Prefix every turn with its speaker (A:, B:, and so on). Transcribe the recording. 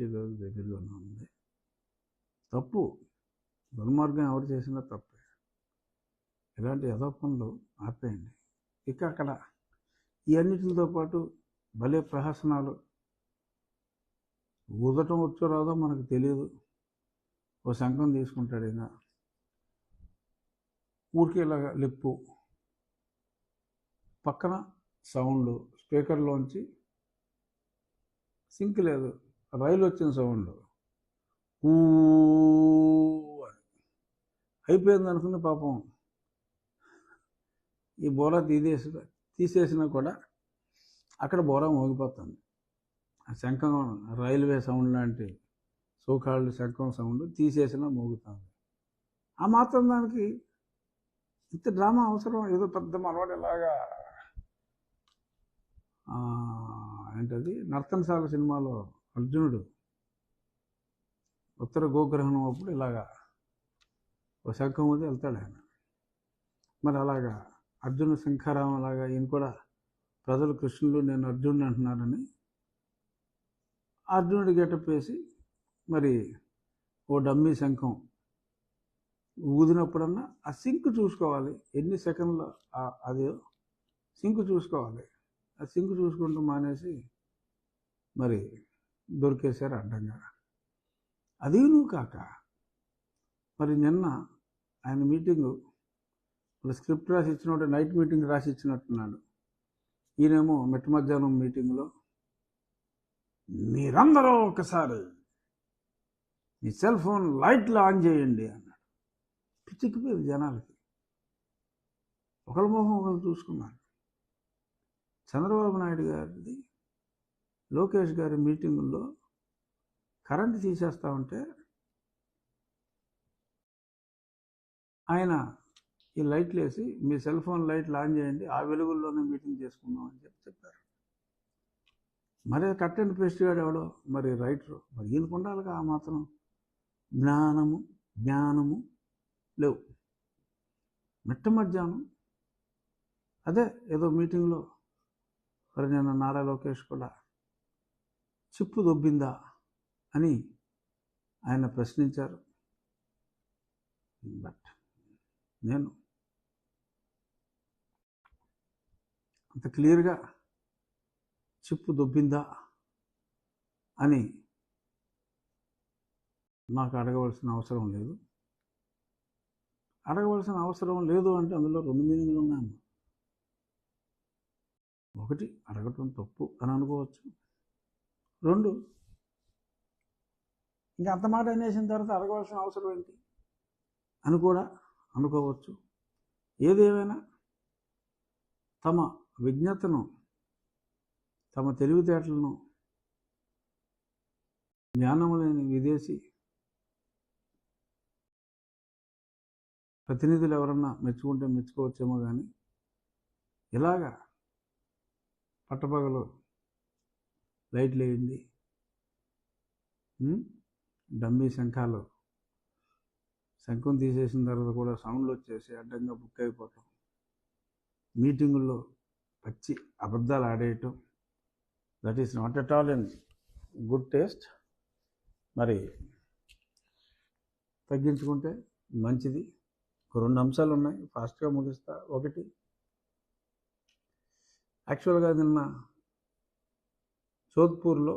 A: పుట్టినరోజు దగ్గరలోనే ఉంది. తప్పు. దుర్మార్గం ఎవరు చేసినా తప్పే. ఇలాంటి యథోపంలో పనులు ఆపేయండి. ఇక అక్కడ ఈ అన్నిటితో పాటు భలే ప్రహసనాలు. ఊదటం వచ్చో రాదో మనకు తెలియదు ఓ శంఖం తీసుకుంటాడు ఈయన. ఊరికే ఇలాగా లిప్పు. పక్కన సౌండ్. స్పీకర్లోంచి సింక్ లేదు. రైలు వచ్చిన సౌండ్ ఊ అని. అయిపోయింది అనుకుని పాపం ఈ బోరా తీసేసి తీసేసినా కూడా అక్కడ బోరా మోగిపోతుంది. ఆ శంఖం రైల్వే సౌండ్ లాంటి సోకాళ్ళు శంఖం సౌండ్ తీసేసినా మోగుతుంది. ఆ మాత్రం దానికి ఇంత డ్రామా అవసరం ఏదో పెద్ద మనవాడు ఇలాగా ఏంటది? నర్తనశాల సినిమాలో అర్జునుడు ఉత్తర గోగ్రహణం అప్పుడు ఇలాగా ఓ శంఖం ఊది వెళ్తాడు ఆయన. మరి అలాగా అర్జున శంఖారావం లాగా ఈయన కూడా ప్రజలు కృష్ణుడు నేను అర్జునుడు అంటున్నారని అర్జునుడి గెటప్ వేసి మరి ఓ డమ్మీ శంఖం ఊదినప్పుడన్నా ఆ సింక్ చూసుకోవాలి. ఎన్ని సెకండ్లు అదే సింక్ చూసుకోవాలి. ఆ సింక్ చూసుకుంటూ మానేసి మరి దొరికేశారు అడ్డంగా. అది నువ్వు కాక. మరి నిన్న ఆయన మీటింగు మరి స్క్రిప్ట్ రాసి ఇచ్చినట్టు నైట్ మీటింగ్ రాసి ఇచ్చినట్టున్నాడు ఈయనేమో మిట్ట మధ్యాహ్నం మీటింగ్లో మీరందరూ ఒకసారి మీ సెల్ ఫోన్ లైట్లు ఆన్ చేయండి అన్నాడు. పిచ్చిక్కిపోయింది జనాలకి. ఒకళ్ళ మొహం ఒకళ్ళు చూసుకున్నారు. చంద్రబాబు నాయుడు గారిది లోకేష్ గారి మీటింగుల్లో కరెంట్ తీసేస్తా ఉంటే ఆయన ఈ లైట్లు వేసి మీ సెల్ ఫోన్ లైట్లు ఆన్ చేయండి ఆ వెలుగుల్లోనే మీటింగ్ చేసుకుందాం అని చెప్పి చెప్పారు. మరి కట్ అండ్ పేస్ట్ గాడు ఎవడో? మరి రైటరు. మరి ఈయనకు ఉండాలిగా ఆ మాత్రం. జ్ఞానము జ్ఞానము లేవు. మిట్ట మధ్యాహ్నం. అదే ఏదో మీటింగ్లో. మరి నేను నారా లోకేష్ కూడా చిప్పు దొబ్బిందా అని ఆయన ప్రశ్నించారు. బట్ నేను అంత క్లియర్గా చిప్పు దొబ్బిందా అని నాకు అడగవలసిన అవసరం లేదు. అడగవలసిన అవసరం లేదు అంటే అందులో రెండు మీనింగ్లు ఉన్నాయమ్మా ఒకటి అడగటం తప్పు అని అనుకోవచ్చు. రెండు. ఇంకా అంత మాట అనేసిన తర్వాత అడగవలసిన అవసరం ఏంటి? అని కూడా అనుకోవచ్చు. ఏదేమైనా తమ విజ్ఞతను తమ తెలివితేటలను జ్ఞానము లేని విదేశీ ప్రతినిధులు ఎవరన్నా మెచ్చుకుంటే మెచ్చుకోవచ్చేమో కానీ ఇలాగా పట్టపగలు లైట్లు వేయండి డమ్మీ శంఖాలు. శంఖం తీసేసిన తర్వాత కూడా సౌండ్లు వచ్చేసి అడ్డంగా బుక్ అయిపోవటం మీటింగుల్లో పచ్చి అబద్ధాలు ఆడేయటం. That is not at all in good taste మరి తగ్గించుకుంటే మంచిది. రెండు అంశాలు ఉన్నాయి. ఫాస్ట్గా ముగిస్తా. ఒకటి. యాక్చువల్గా నిన్న జోధ్పూర్లో